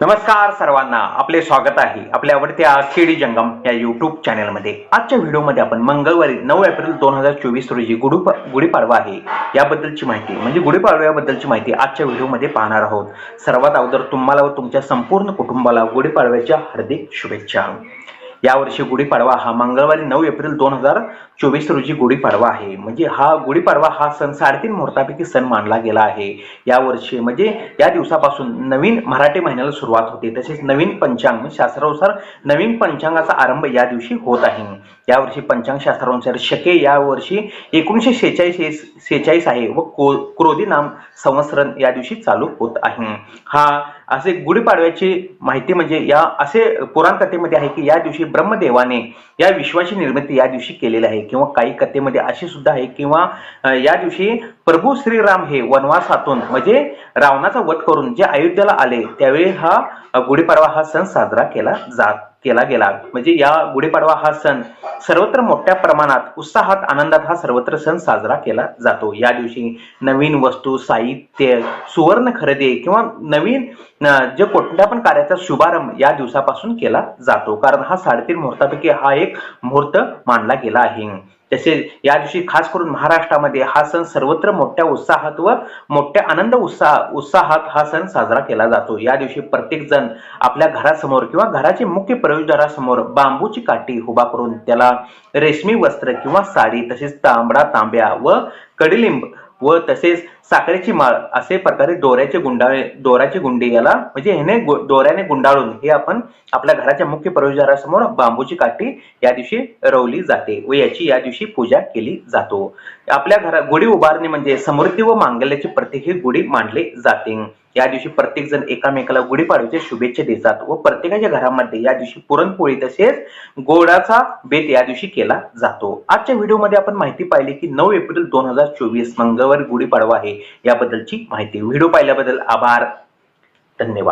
नमस्कार सर्वांना आपले स्वागत आहे आपल्या आवडत्या खेडी जंगम या युट्यूब चॅनलमध्ये आजच्या व्हिडिओमध्ये आपण मंगळवारी नऊ एप्रिल दोन हजार चोवीस रोजी गुढी गुढीपाडवा आहे याबद्दलची माहिती म्हणजे गुढीपाडव्याबद्दलची माहिती आजच्या व्हिडिओमध्ये पाहणार आहोत. सर्वात अगोदर तुम्हाला व तुमच्या संपूर्ण कुटुंबाला गुढीपाडव्याच्या हार्दिक शुभेच्छा. यावर्षी गुढीपाडवा हा मंगळवारी नऊ एप्रिल दोन हजार चोवीस रोजी गुढीपाडवा आहे. म्हणजे हा गुढीपाडवा हा सण साडेतीन मुहूर्तापैकी सण मानला गेला आहे. यावर्षी म्हणजे या दिवसापासून नवीन मराठी महिन्याला सुरुवात होते. तसेच नवीन पंचांग म्हणजे शास्त्रानुसार नवीन पंचांगाचा आरंभ या दिवशी होत आहे. यावर्षी पंचांग शास्त्रानुसार शके या वर्षी एकोणीसशे शेहेचाळीस शेहेचाळीस आहे व को क्रोधी नाम संवत्सरण या दिवशी चालू होत आहे. हा असे गुढीपाडव्याची माहिती म्हणजे या असे पुराण कथेमध्ये आहे की या दिवशी ब्रह्मदेवाने या विश्वाची निर्मिती या दिवशी केलेली आहे. किंवा काही कथेमध्ये अशी सुद्धा आहे किंवा या दिवशी प्रभू श्रीराम हे वनवासातून म्हणजे रावणाचा वध करून जे अयोध्येला आले त्यावेळी हा गुढीपाडवा हा सण साजरा केला जात केला गेला. म्हणजे या गुढीपाडवा हा सण सर्वत्र मोठ्या प्रमाणात उत्साहात आनंदात हा सर्वत्र सण साजरा केला जातो. या दिवशी नवीन वस्तू साहित्य सुवर्ण खरेदी किंवा नवीन जे कोणत्या पण कार्याचा शुभारंभ या दिवसापासून केला जातो. कारण हा साडेतीन मुहूर्तापैकी हा एक मुहूर्त मानला गेला आहे. तसेच या दिवशी खास करून महाराष्ट्रामध्ये हा सण सर्वत्र मोठ्या उत्साहात व मोठ्या आनंद उत्साह उत्साहात हा सण साजरा केला जातो. या दिवशी प्रत्येक जण आपल्या घरासमोर किंवा घराचे मुख्य प्रवेशद्वारासमोर बांबूची काठी उभा करून त्याला रेशमी वस्त्र किंवा साडी तसेच तांबडा तांब्या व कडलिंब व तसेच साखरेची माळ असे प्रकारे दोऱ्याचे गुंडाळे दोऱ्याची गुंडी याला म्हणजे ह्याने दोऱ्याने गुंडाळून हे आपण आपल्या घराच्या मुख्य प्रवेशद्वारासमोर बांबूची काठी या दिवशी रवली जाते व याची या दिवशी पूजा केली जातो. आपल्या घरात गुढी उभारणे म्हणजे समृद्धी व मांगल्याचे प्रतीक हे गुढी मानले जाते. या दिवशी प्रत्येक जण एकामेकाला गुढीपाडव्याच्या शुभेच्छा देतात व प्रत्येकाच्या घरामध्ये या दिवशी पुरणपोळी तसेच गोडाचा बेत या दिवशी केला जातो. आजच्या व्हिडिओमध्ये आपण माहिती पाहिली की नऊ एप्रिल दोन हजार चोवीस मंगळवारी गुढीपाडवा आहे. याबद्दलची माहिती व्हिडिओ पाहिल्याबद्दल आभार. धन्यवाद.